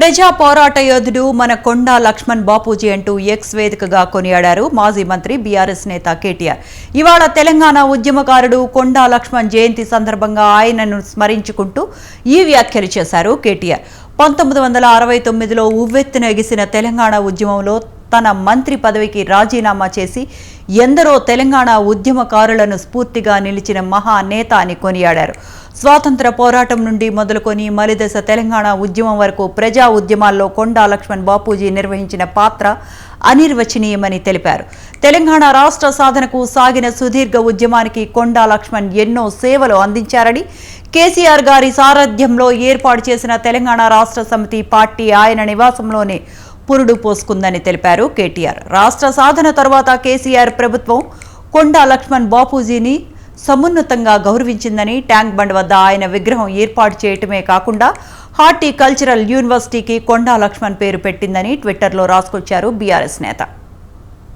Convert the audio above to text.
ప్రజా పోరాట యోధుడు మన కొండా లక్ష్మణ్ బాపూజీ అంటూ ఎక్స్ వేదికగా కొనియాడారు మాజీ మంత్రి బీఆర్ఎస్ నేత కేటీఆర్. ఇవాళ తెలంగాణ ఉద్యమకారుడు కొండా లక్ష్మణ్ జయంతి సందర్భంగా ఆయనను స్మరించుకుంటూ ఈ వ్యాఖ్యలు చేశారు కేటీఆర్. పంతొమ్మిది వందల అరవై తొమ్మిదిలో ఉవ్వెత్తున ఎగిసిన తెలంగాణ ఉద్యమంలో తన మంత్రి పదవికి రాజీనామా చేసి ఎందరో తెలంగాణ ఉద్యమకారులను స్ఫూర్తిగా నిలిచిన మహా నేత అని కొనియాడారు. స్వాతంత్ర పోరాటం నుండి మొదలుకొని మలిదశ తెలంగాణ ఉద్యమం వరకు ప్రజా ఉద్యమాల్లో కొండా లక్ష్మణ్ బాపూజీ నిర్వహించిన పాత్ర అనిర్వచనీయమని తెలిపారు. తెలంగాణ రాష్ట్ర సాధనకు సాగిన సుదీర్ఘ ఉద్యమానికి కొండా లక్ష్మణ్ ఎన్నో సేవలు అందించారని కేసీఆర్ గారి సారథ్యంలో ఏర్పాటు చేసిన తెలంగాణ రాష్ట్ర సమితి పార్టీ ఆయన నివాసంలోనే పురుడు పోసుకుందని తెలిపారు కేటీఆర్. రాష్ట్ర సాధన తర్వాత కేసీఆర్ ప్రభుత్వం కొండా లక్ష్మణ్ బాపూజీని సమున్నతంగా గౌరవించిందని ట్యాంక్ బండ్ వద్ద ఆయన విగ్రహం ఏర్పాటు చేయటమే కాకుండా హార్టికల్చరల్ యూనివర్సిటీకి కొండా లక్ష్మణ్ పేరు పెట్టిందని ట్విట్టర్లో రాసుకొచ్చారు బీఆర్ఎస్ నేత.